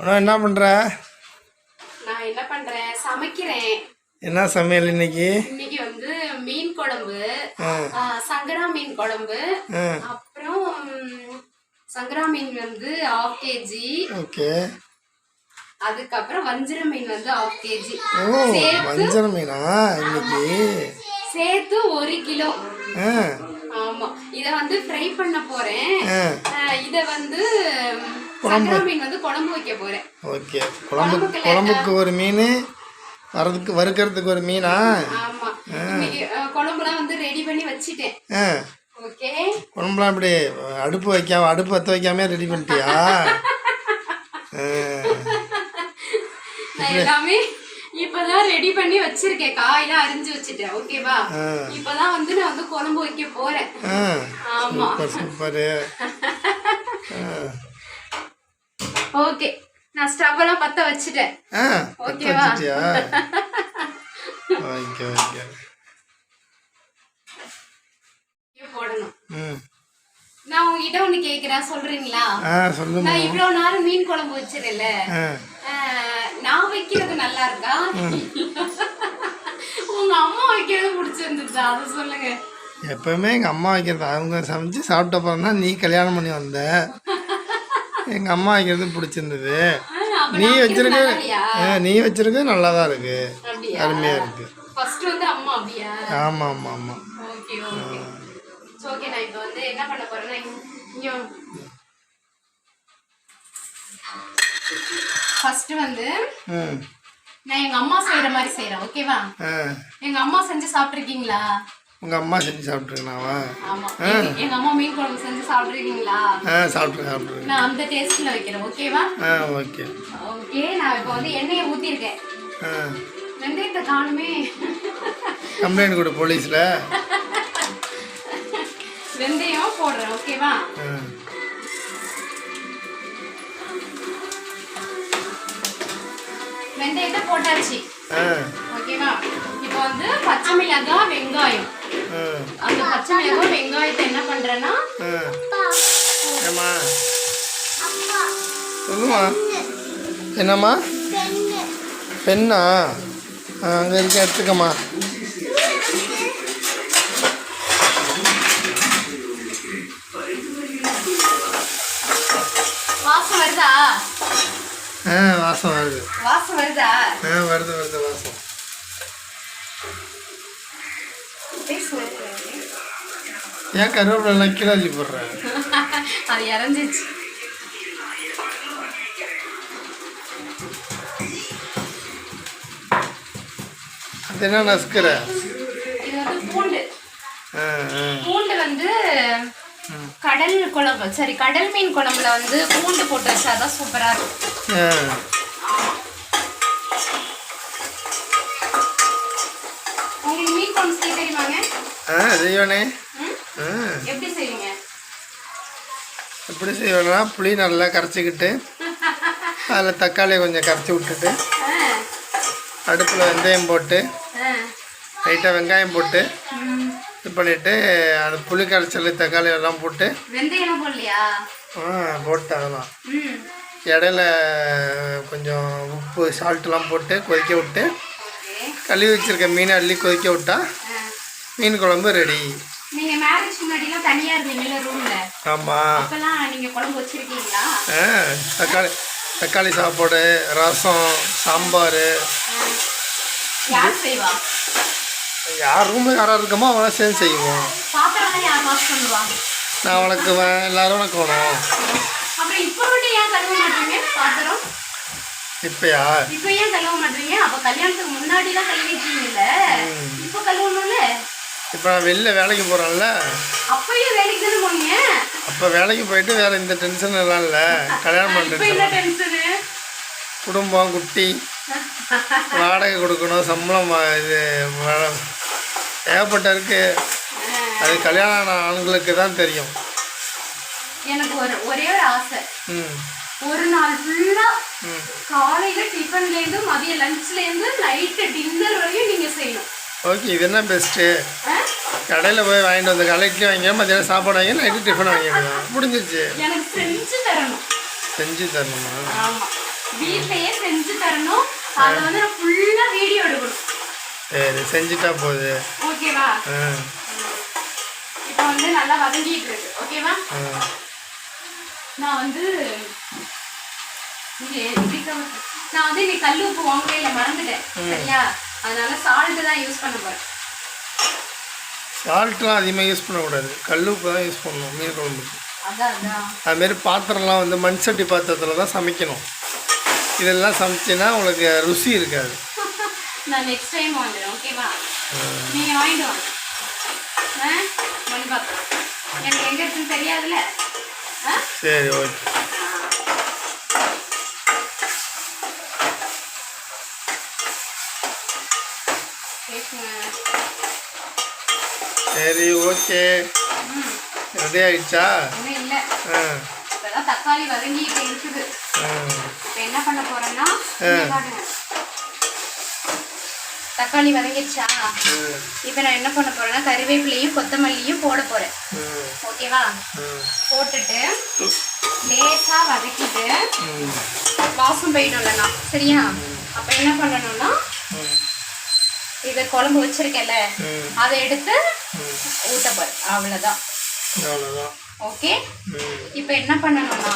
அண்ணா என்ன பண்ணுற நான் என்ன பண்றேன்? சமைக்கிறேன். என்ன சமையல் இன்னைக்கு? இன்னைக்கு வந்து மீன் குழம்பு சங்கரா மீன் குழம்பு. அப்புறம் சங்கரா மீன் வந்து ஆஃப் கேஜி ஓகே. அதுக்கப்புறம் வஞ்சிர மீன் வந்து ஆஃப் கேஜி ஓ வஞ்சர மீனா இன்னைக்கு? சேர்த்து ஒரு கிலோ. ஆமா. இத வந்து ஃப்ரை பண்ண போறேன். இத வந்து மீன் வந்து குழம்பு வைக்க ஓகே. குழம்புக்கு குழம்புக்கு ஒரு மீன் வரதுக்கு வறுக்கிறதுக்கு ஒரு மீனா? குழம்புலாம் வந்து ரெடி பண்ணி வச்சிட்டேன். ஆ. ஓகே. குழம்புலாம் இப்படி அடுப்பு வைக்காம அடுப்பு பற்ற வைக்காம ரெடி பண்ணிட்டியா? எல்லாமே இப்பதான் ரெடி பண்ணி வச்சிருக்கேன். காயெல்லாம் அரிஞ்சு வச்சிட்டேன். ஓகேவா. இப்பதான் வந்து நான் வந்து குழம்பு வைக்க போறேன். ஆமா. Super super. ஓகே. நான் ஸ்டவ் எல்லாம் பத்த வச்சுட்டேன். ஓகேவா? Okay okay. போடணும். நான் உங்ககிட்ட ஒண்ணு கேக்குறேன். சொல்றீங்களா? நான் இவ்வளவு நேரம் மீன் குழம்பு வச்சிருல நான் வைக்கிறது நல்லா இருக்கா? உங்க அம்மா வைக்கிறது பிடிச்சிருந்துச்சா? அதை சொல்லுங்க. எப்பவுமே எங்கள் அம்மா வைக்கிறது அவங்க சமைச்சு சாப்பிட்ட அப்புறம் தான் நீ கல்யாணம் பண்ணி வந்த. எங்கள் அம்மா வைக்கிறது பிடிச்சிருந்தது. நீ வச்சிருக்க நீ வச்சிருக்க நல்லா தான் இருக்கு. அருமையாக இருக்கு ஆமாம் ஆமாம் ஆமாம் ஃபர்ஸ்ட் வந்து நான் எங்க அம்மா செய்யற மாதிரி செய்றேன் ஓகேவா எங்க அம்மா செஞ்சு சாப்பிட்டுருக்கீங்களா? உங்கள் அம்மா செஞ்சு சாப்பிட்ருக்கணாவா ஆமா. எங்க- எங்க அம்மா மீன் குழம்பு செஞ்சு சாப்பிட்டுருக்கீங்களா? ஆ சாப்பிட்ரு சாப்பிட்ருக்கேன் நான் அந்த டேஸ்ட்ல வைக்கிறேன் ஓகேவா ஆ ஓகே ஓகே நான் இப்போ வந்து எண்ணெயை ஊத்திருக்கேன். ஆ. வெந்தயத்தை காணுமே கம்ப்ளைண்ட் கொடு போலீஸில். வெந்தயம் போடுறேன் ஓகேவா வெந்தயத்தை போட்டாச்சு. ஓகேவா இப்போ வந்து பச்சை மிளகாய் வெங்காயம். அந்த பச்சை மிளகாய் வெங்காயத்தை என்ன பண்றேன்னா சொல்லுமா என்னம்மா பெண்ணா அங்கே இருக்க எடுத்துக்கம்மா வாசம் வருதா ஆ வாசம் வருது வாசம் வருதா ஆ வருது வருது வாசம் ஏன் கருவேப்பிலாம் கீழே அள்ளி போடுறேன் அது இறஞ்சிச்சு அது என்ன நசுக்கிற? இது வந்து பூண்டு. பூண்டு வந்து கடல் குழம்பு சரி கடல் மீன் குழம்புல வந்து பூண்டு போட்டு வச்சாதான் சூப்பரா இருக்கும். உங்களுக்கு மீன் குழம்பு செய்ய தெரியுமாங்க? ஆ? ஆ எப்படி செய்வீங்க? எப்படி செய்வேன்னா புளி நல்லா கரைச்சிக்கிட்டு அதில் தக்காளியை கொஞ்சம் கரைச்சி விட்டுட்டு அடுப்பில் வெந்தயம் போட்டு லைட்டாக வெங்காயம் போட்டு. இது பண்ணிவிட்டு அந்த புளி கரைச்சல் தக்காளி எல்லாம் போட்டு ஆ போட்டு அதெல்லாம். இடையில கொஞ்சம் உப்பு சால்ட்டெலாம் போட்டு கொதிக்க விட்டு கழுவி வச்சுருக்க மீனை அள்ளி கொதிக்க விட்டா மீன் குழம்பு ரெடி. நீங்க மேரேஜ் முன்னாடிலாம் தனியா இருந்தீங்கல்ல ரூம்ல ஆமாம் அப்பெல்லாம் நீங்க குழம்பு வச்சிருக்கீங்களா? தக்காளி தக்காளி சாப்பாடு ரசம் சாம்பார். யார் செய்வா? யார் ரூமில் யாராக இருக்கமோ அவங்களாம் சேர்ந்து செய்வோம். பாத்திரம் யார் வாஷ் பண்ணுவா? நான் வளர்க்குவேன் எல்லாரும் வளர்க்கணும் அப்புறம் இப்போ மட்டும் ஏன் கழுவ மாட்டீங்க பாத்திரம்? இப்பயா? இப்போ ஏன் கழுவ மாட்டீங்க அப்ப கல்யாணத்துக்கு முன்னாடி தான் கழுவிட்டீங்கல்ல இப்போ கழுவணும்ல? இப்போ நான் வெளில வேலைக்கு போகிறேன்ல அப்போ வேலைக்கு போயிட்டு வேறு இந்த டென்ஷன் எல்லாம் இல்லை. கல்யாணம் பண்ண இப்போ டென்ஷன் என்ன டென்ஷனு குடும்பம் குட்டி. வாடகை கொடுக்கணும் சம்பளம் இது ஏகப்பட்ட இருக்கு அது கல்யாணம் ஆன ஆண்களுக்கு தான் தெரியும். எனக்கு ஒரு ஒரே ஒரு ஆசை. ம். ஒரு நாள் ஃபுல்லா ம். காலையில டிஃபன்ல இருந்து மதிய லஞ்ச்ல இருந்து நைட்டு டின்னர் வரையும் நீங்க செய்யணும். ஓகே இது என்ன பெஸ்ட்டு? கடையில் போய் வாங்கிட்டு வந்து காலை இட்லி மத்தியானம் சாப்பாடு வாங்கி நைட்டு டிஃபன் வாங்கிக்கலாம் முடிஞ்சிருச்சு. செஞ்சு தரணும். செஞ்சு தரணுமா? ஆமா. வீட்லயே செஞ்சு தரணும். அதை வந்து நான் ஃபுல்லா வீடியோ எடுக்கணும். சரி செஞ்சுட்டா போகுது ஓகேவா ஆ. இப்போ வந்து நல்லா வதங்கிட்டு இருக்கு. ஓகேவா ஆ. நான் வந்து நான் வந்து இன்னைக்கு கல் உப்பு வாங்கவே இல்லை மறந்துட்டேன். சரியா? அதனால சால்ட் தான் யூஸ் பண்ண போறேன். சால்ட்லாம் அதிகமாக யூஸ் பண்ணக்கூடாது. கல் உப்பு தான் யூஸ் பண்ணணும் மீன் குழம்புக்கு. அதுமாரி பாத்திரம்லாம் வந்து மண் சட்டி பாத்திரத்தில் தான் சமைக்கணும். இதெல்லாம் சமைச்சின்னா உங்களுக்கு ருசி இருக்காது. நான் நெக்ஸ்ட் டைம் வாங்குறேன் ஓகேவா நீங்க வாங்கிட்டு வாங்க. ஆ? மணி பாத்திரம். எனக்கு எங்க இருக்குன்னு தெரியாதுல்ல? சரி ஓகே சரி ஓகே. ரெடி ஆயிடுச்சா? தக்காளி வதங்கிட்டு இருக்குது. என்ன பண்ண போறேன்னா. தக்காளி வதங்கிடுச்சா? இப்போ நான் என்ன பண்ண போறேன்னா கறிவேப்பிலையும் கொத்தமல்லியும் போட போறேன். ஓகேவா? போட்டுட்டு லேசா வதக்கிட்டு வாசம் போயிடும்லண்ணா சரியா? அப்போ என்ன பண்ணணும்னா இதை குழம்பு வச்சிருக்கேன்ல ம். அதை எடுத்து போறேன் அவ்வளோதான் ஓகே. இப்போ என்ன பண்ணணும்னா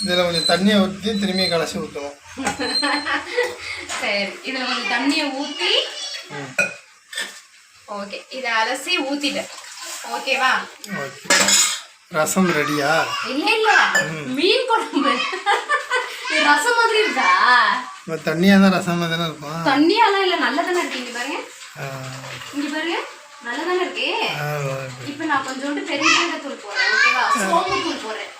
இதில் கொஞ்சம் தண்ணியை ஊற்றி திரும்பி கலசி ஊற்றணும் சரி. இதுல கொஞ்சம் தண்ணியை ஊத்தி ம். ஓகே. இதை அலசி ஊத்திட்டேன் ஓகேவா? ஓகே. ரசம் ரெடியா? இல்ல இல்ல. மீன் குழம்பு. இது ரசம் மாதிரி இருக்கா? இப்போ தண்ணியாக தான் ரசம் தானே இருக்கும்? தண்ணியாலாம் இல்ல நல்லதானே இருக்கு. இங்க பாருங்க. இங்க பாருங்க. நல்லதானே இருக்கு. ஆ, ஓகே. இப்போ நான் கொஞ்சோண்டு பெருங்காய தூள் போடுறேன் ஓகேவா சோம்பு தூள் போடுறேன்.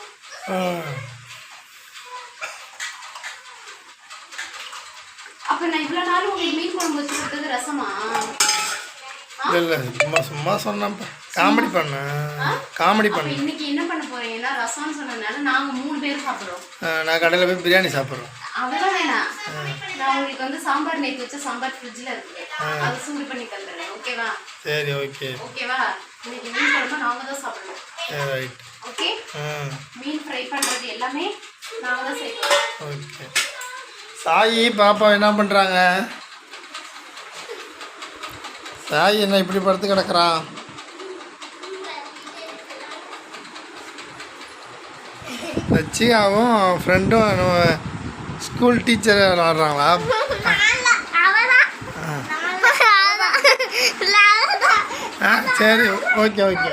அப்ப நான் இவ்வளவு நாள் உங்களுக்கு மீன் குழம்பு வச்சு கொடுத்தது ரசமா? இல்லை இல்லை சும்மா சும்மா சொன்னேன்ப்பா. காமெடி பண்ணேன் காமெடி பண்ணேன் இன்னைக்கு என்ன பண்ண போறீங்கன்னா ரசம்னு சொன்னதுனால நாங்க மூணு பேர் சாப்பிடுறோம். நான் கடையில் போய் பிரியாணி சாப்பிட்றோம். அதெல்லாம் வேணாம் நான் உங்களுக்கு வந்து சாம்பார் நேத்து வச்ச சாம்பார் ஃப்ரிட்ஜ்ல இருக்கு. அதை சூடு பண்ணி தந்துடுறேன். ஓகேவா? சரி ஓகே. ஓகேவா? இன்னைக்கு மீன் குழம்பு நாங்க தான் சாப்பிடணும். சரி ரைட் ஓகே? மீன் ஃப்ரை பண்றது எல்லாமே நாங்க தான் செய்வோம் ஓகே. சாயி பாப்பா என்ன பண்ணுறாங்க சாயி என்ன இப்படி படுத்து கிடக்குறான் லட்சிகாவும் ஃப்ரெண்டும் ஸ்கூல் டீச்சர் விளாட்றாங்களா? ஆ சரி ஓகே ஓகே.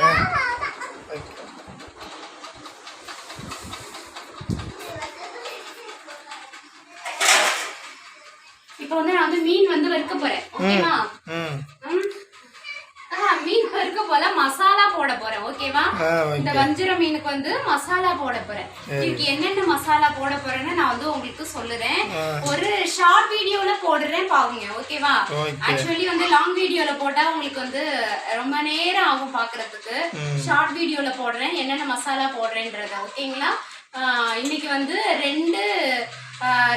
இப்போ வந்து நான் வந்து மீன் வந்து வறுக்க போறேன் ஓகேவா? வறுக்க போல மசாலா போட போறேன் ஓகேவா? இந்த வஞ்சிர மீனுக்கு வந்து மசாலா போட போறேன். இதுக்கு என்னென்ன மசாலா போட போறேன்னு நான் வந்து உங்களுக்கு சொல்லுறேன். ஒரு ஷார்ட் வீடியோல போடுறேன் பாருங்க ஓகேவா? ஓகே. ஆக்சுவலி வந்து லாங் வீடியோல போட்டா உங்களுக்கு வந்து ரொம்ப நேரம் ஆகும் பாக்குறதுக்கு. ஷார்ட் வீடியோல போடுறேன் என்னென்ன மசாலா போடுறேன்றத ஓகேங்களா? இன்னைக்கு வந்து ரெண்டு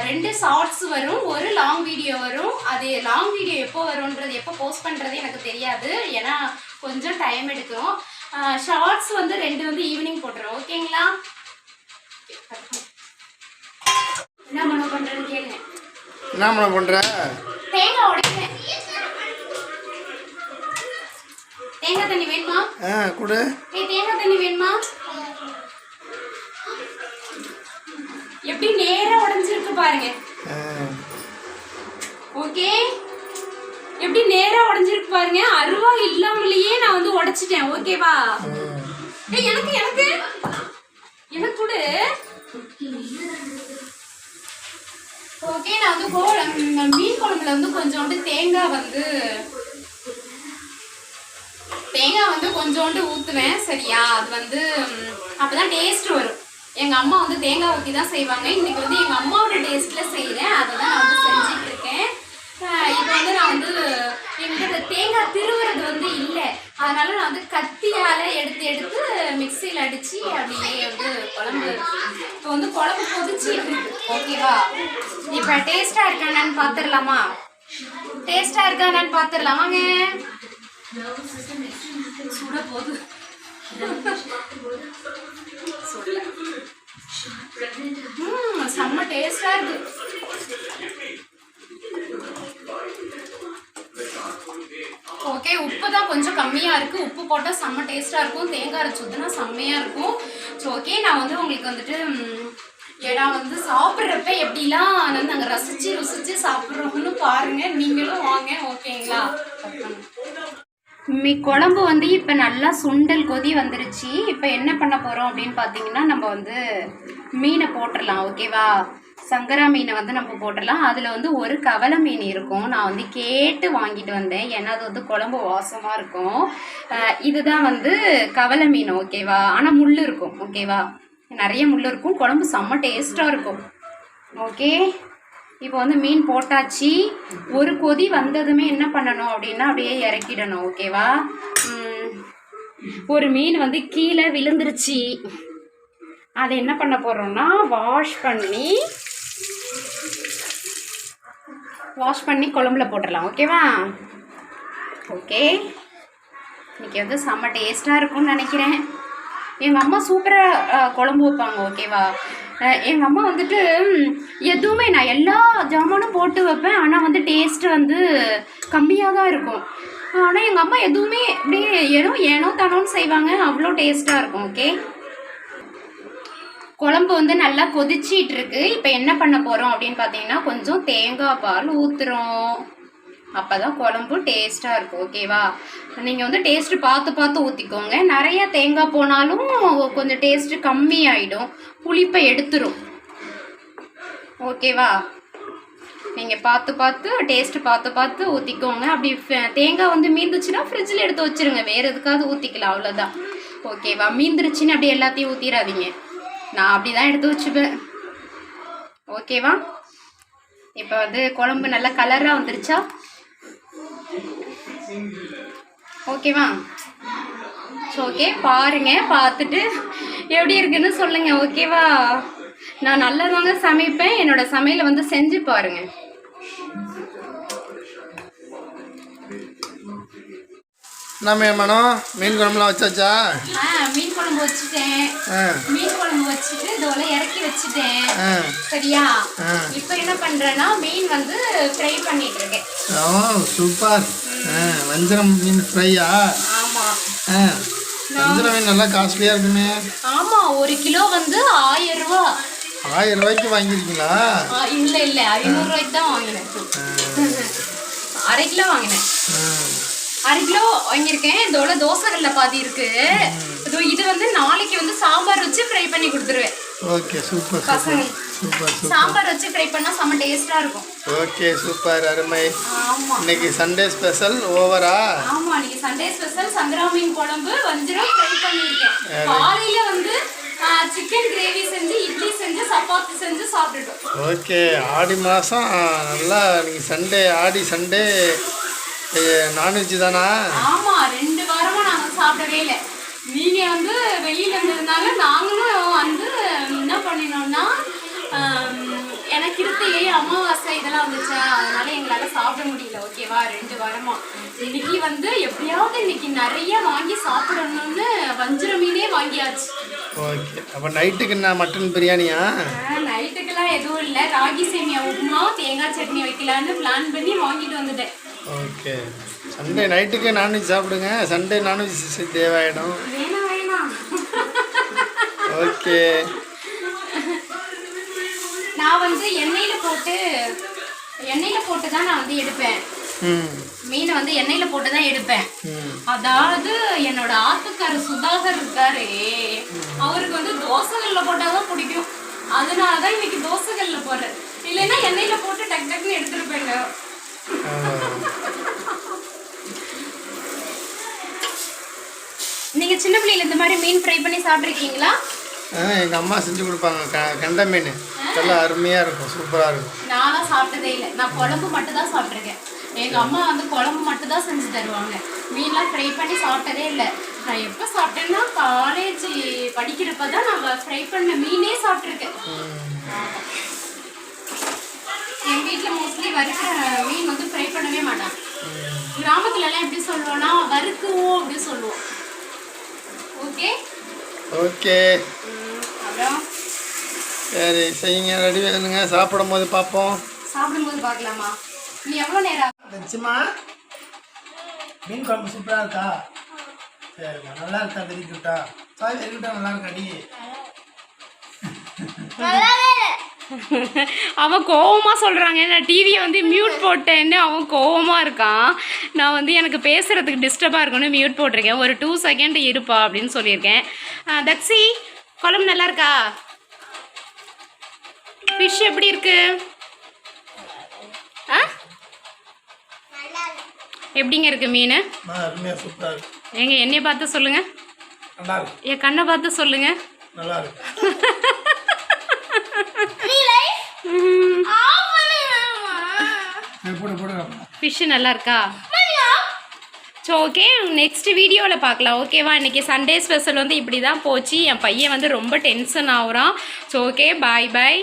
ரெண்டு ஷார்ட்ஸ் வரும் ஒரு லாங் வீடியோ வரும். அது லாங் வீடியோ எப்போ வரும்ன்றது எப்போ போஸ்ட் பண்றது எனக்கு தெரியாது. ஏன்னா கொஞ்சம் டைம் எடுக்கும் ஷார்ட்ஸ் வந்து ரெண்டு வந்து ஈவினிங் போட்டுரும் ஓகேங்களா என்ன பண்ண பண்றேன்னு கேளுங்க. என்ன பண்ண பண்ணுற தேங்காய் உடைக்கிறேன் தேங்காய் தண்ணி வேணுமா? ஆ கொடு. ஏய் தேங்காய் தண்ணி வேணுமா? எப்படி நேரா உடைஞ்சிருக்கு பாருங்க. ஓகே எப்படி நேரா உடைஞ்சிருக்கு பாருங்க. அருவா இல்லாமலேயே நான் வந்து உடைச்சிட்டேன். ஓகேவா ஏய் எனக்கு எனக்கு? எனக்கு கொடு. ஓகே நான் வந்து கோ மீன் குழம்புல வந்து கொஞ்சோண்டு தேங்காய் வந்து தேங்காய் வந்து கொஞ்சோண்டு ஊற்றுவேன் சரியா? அது வந்து அப்போ தான் டேஸ்ட் வரும். எங்கள் அம்மா வந்து தேங்காய் ஊற்றி தான் செய்வாங்க. இன்னைக்கு வந்து எங்கள் அம்மாவோட டேஸ்ட்ல செய்கிறேன் அதை தான் நான் வந்து செஞ்சுட்டு இருக்கேன் ஆஹ் இப்போ வந்து நான் வந்து என்கிட்ட இந்த தேங்காய் திருவுறது வந்து இல்லை அதனால நான் வந்து கத்தியால எடுத்து எடுத்து அடிச்சு அப்படியே வந்து குழம்பு இப்போ வந்து குழம்பு இருக்கு. ஓகேவா? இப்போ டேஸ்டா இருக்கானு பார்த்துடலாமா டேஸ்டா இருக்கானு பார்த்துடலாமாங்க சுட போது சுடல ம், செம்ம டேஸ்டா இருக்கு ஓகே உப்பு தான் கொஞ்சம் கம்மியாக இருக்குது உப்பு போட்டால் செம்ம டேஸ்ட்டாக இருக்கும். தேங்காய் அரைச்சு செம்மையாக இருக்கும். ஸோ ஓகே நான் வந்து உங்களுக்கு வந்துட்டு ஏன்னா வந்து சாப்பிட்றப்ப எப்படிலாம் வந்து நாங்கள் ரசித்து ருசித்து சாப்பிட்றோம்னு பாருங்கள் நீங்களும் வாங்க ஓகேங்களா? மீ குழம்பு வந்து இப்போ நல்லா சுண்டல் கொதி வந்துருச்சு. இப்போ என்ன பண்ண போகிறோம் அப்படின்னு பார்த்தீங்கன்னா நம்ம வந்து மீனை போட்டுடலாம் ஓகேவா சங்கரா மீனை வந்து நம்ம போட்டுடலாம். அதில் வந்து ஒரு கவலை மீன் இருக்கும். நான் வந்து கேட்டு வாங்கிட்டு வந்தேன். ஏன்னா அது வந்து குழம்பு வாசமாக இருக்கும். இதுதான் வந்து கவலை மீன் ஓகேவா? ஆனால் முள் இருக்கும் ஓகேவா? நிறைய முள் இருக்கும். குழம்பு செம்ம டேஸ்ட்டாக இருக்கும். ஓகே? இப்போ வந்து மீன் போட்டாச்சு. ஒரு கொதி வந்ததுமே என்ன பண்ணணும் அப்படின்னா அப்படியே இறக்கிடணும் ஓகேவா? ஒரு மீன் வந்து கீழே விழுந்துருச்சு. அதை என்ன பண்ண போகிறோம்னா வாஷ் பண்ணி வாஷ் பண்ணி குழம்புல போட்டுடலாம் ஓகேவா? ஓகே. இன்னைக்கு வந்து செம்ம டேஸ்ட்டாக இருக்கும்னு நினைக்கிறேன். எங்கள் அம்மா சூப்பராக குழம்பு வைப்பாங்க ஓகேவா? எங்கள் அம்மா வந்துட்டு எதுவுமே நான் எல்லா ஜாமானும் போட்டு வைப்பேன். ஆனால் வந்து டேஸ்ட்டு வந்து கம்மியாக தான் இருக்கும். ஆனால் எங்கள் அம்மா எதுவுமே அப்படியே ஏனோ ஏனோ தானோன்னு செய்வாங்க. அவ்வளோ டேஸ்ட்டாக இருக்கும் ஓகே? குழம்பு வந்து நல்லா கொதிச்சிட்டு இருக்கு இப்போ என்ன பண்ண போகிறோம் அப்படின்னு பார்த்தீங்கன்னா கொஞ்சம் தேங்காய் பால் ஊற்றுறோம் அப்போ தான் குழம்பு டேஸ்ட்டாக இருக்கும் ஓகேவா நீங்கள் வந்து டேஸ்ட்டு பார்த்து பார்த்து ஊற்றிக்கோங்க நிறைய தேங்காய் போனாலும் கொஞ்சம் டேஸ்ட்டு கம்மி புளிப்பை எடுத்துரும். ஓகேவா நீங்கள் பார்த்து பார்த்து டேஸ்ட்டு பார்த்து பார்த்து ஊற்றிக்கோங்க அப்படி தேங்காய் வந்து மீந்துச்சுன்னா ஃப்ரிட்ஜில் எடுத்து வச்சிருங்க. வேறு எதுக்காவது ஊற்றிக்கலாம் அவ்வளோதான் ஓகேவா மீந்துருச்சுன்னு அப்படி எல்லாத்தையும் ஊற்றிடாதீங்க நான் அப்படி தான் எடுத்து வச்சுப்பேன். ஓகேவா? இப்போ வந்து குழம்பு நல்லா கலராக வந்துருச்சா? ஓகேவா? ஸோ ஓகே பாருங்க பார்த்துட்டு எப்படி இருக்குன்னு சொல்லுங்க ஓகேவா? நான் நல்லதாங்க சமைப்பேன். என்னோட சமையலை வந்து செஞ்சு பாருங்க. நம்ம மனம் மீன் குழம்புலாம் வச்சாச்சா? மீன் குழம்பு வச்சுட்டேன். மீன் குழம்பு வச்சுட்டு இதோட இறக்கி வச்சுட்டேன். சரியா. இப்போ என்ன பண்றேன்னா மீன் வந்து ஃப்ரை பண்ணிட்டு இருக்கேன். ஓ சூப்பர். வஞ்சரம் மீன் ஃப்ரையா ஆமா. வஞ்சரம் மீன் நல்லா காஸ்ட்லியாக இருக்குமே. ஆமா ஒரு கிலோ வந்து ஆயிரம் ரூபா. ஆயிரம் ரூபாய்க்கு வாங்கியிருக்கீங்களா? ஆ, இல்ல இல்ல ஐநூறு ரூபாய்க்கு தான் வாங்கினேன். அரை கிலோ வாங்கினேன். அரை கிலோ வாங்கியிருக்கேன். இதோட தோசைகள்ல பாதி இருக்கு. இதோ இது வந்து நாளைக்கு வந்து சாம்பார் வச்சு ஃப்ரை பண்ணி கொடுத்துருவேன். Okay super super. சாம்பார் வச்சு ஃப்ரை பண்ணா செம்ம டேஸ்டா இருக்கும். ஓகே சூப்பர் அருமை. இன்னைக்கு சண்டே ஸ்பெஷல் ஓவரா? ஆமா நீங்க சண்டே ஸ்பெஷல் சங்கரா மீன் குழம்பு வஞ்சிரம் ஃப்ரை பண்ணியிருக்கேன். காலையில வந்து சிக்கன் கிரேவி செஞ்சு இட்லி செஞ்சு சப்பாத்தி செஞ்சு சாப்பிட்டுட்டோம். ஓகே ஆடி மாதம் நல்லா நீங்கள் சண்டே ஆடி சண்டே நான்வெஜ் தானா? ஆமா ரெண்டு வாரமா நாங்க சாப்பிடவே இல்லை. நீங்க வந்து வெளியில இருந்ததுனால நாங்களும் வந்து என்ன பண்ணினோம்னா எனக்கு இருக்கையே அமாவாசை இதெல்லாம் வந்துச்சா? அதனால எங்களால சாப்பிட முடியல. ஓகேவா ரெண்டு வாரமா. இன்னைக்கு வந்து எப்படியாவது இன்னைக்கு நிறைய வாங்கி சாப்பிடணும்னு வஞ்சிர மீனே வாங்கியாச்சு. ஓகே. அப்போ நைட்டுக்கு என்ன மட்டன் பிரியாணியா? நைட்டுக்கெல்லாம் எதுவும் இல்லை. ராகி சேமியா உப்புமா தேங்காய் சட்னி வைக்கலான்னு பிளான் பண்ணி வாங்கிட்டு வந்துட்டேன். ஓகே சண்டே நைட்டுக்கு நான்வெஜ் சாப்பிடுங்க. சண்டே நான்வெஜ் வேணாம் ஓகே நான் வந்து எண்ணெயில போட்டு எண்ணெயில போட்டு தான் நான் வந்து எடுப்பேன். மீனை வந்து எண்ணெயில போட்டு தான் எடுப்பேன். அதாவது என்னோட ஆத்துக்காரர் சுதாகர் இருக்காரே. அவருக்கு வந்து தோசைகள்ல போட்டாதான் பிடிக்கும். அதனால தான் இன்னைக்கு தோசைகள்ல போடுறேன். இல்லைன்னா எண்ணெயில போட்டு டக் டக்குன்னு எடுத்துருப்பேங்க. நீங்க சின்ன பிள்ளைல இந்த மாதிரி மீன் ஃப்ரை பண்ணி சாப்பிட்ருக்கீங்களா ஆ எங்கள் அம்மா செஞ்சு கொடுப்பாங்க. கண்ட மீன். நல்லா அருமையாக இருக்கும். சூப்பராக இருக்கும். நானும் சாப்பிட்டதே இல்லை. நான் குழம்பு மட்டும் தான் சாப்பிட்ருக்கேன் எங்கள் அம்மா வந்து குழம்பு மட்டும் தான் செஞ்சு தருவாங்க. மீன்லாம் ஃப்ரை பண்ணி சாப்பிட்டதே இல்லை. நான் எப்போ சாப்பிட்டேன்னா காலேஜ் படிக்கிறப்ப தான் நான் ஃப்ரை பண்ண மீனே சாப்பிட்ருக்கேன் எங்கள் வீட்டில் மோஸ்ட்லி வறுக்கிற மீன் வந்து ஃப்ரை பண்ணவே மாட்டாங்க. கிராமத்துலலாம் எப்படி சொல்லுவோம்னா வறுக்குவோம் அப்படி சொல்லுவோம். ஓகே ஓகே அப்புறம்? சரி செய்யுங்க. ரெடி வேணுங்க சாப்பிடும் போது பார்ப்போம். சாப்பிடும்போது பார்க்கலாமா? நீ எவ்வளோ நேரம் நிச்சயமா மீன் குழம்பு சூப்பராக இருக்கா? சரிம்மா நல்லா இருக்கா? வெரி குட்டா சாய் வெரி குட்டா நல்லா இருக்கா? நீ அவன் கோவமா சொல்றாங்க. நான் டிவியை வந்து மியூட் போட்டேன்னு அவன் கோவமா இருக்கான். நான் வந்து எனக்கு பேசுறதுக்கு டிஸ்டர்பாக இருக்கும்னு மியூட் போட்டிருக்கேன். ஒரு டூ செகண்ட் இருப்பா அப்படின்னு சொல்லியிருக்கேன். ஆ, தக்ஷி குழம்பு நல்லா இருக்கா? ஃபிஷ் எப்படி இருக்கு? ஆ? எப்படிங்க இருக்கு மீன்? எங்க என்னைய பார்த்து சொல்லுங்க. என் கண்ணை பார்த்து சொல்லுங்க. நல்லா இருக்கு சரி போடு போடு ஃபிஷ்ஷு நல்லா இருக்கா ஸோ ஓகே நெக்ஸ்ட் வீடியோவில் பார்க்கலாம் ஓகேவா இன்றைக்கி சண்டே ஸ்பெஷல் வந்து இப்படி தான் போச்சு. என் பையன் வந்து ரொம்ப tension ஆகுறான். So okay bye bye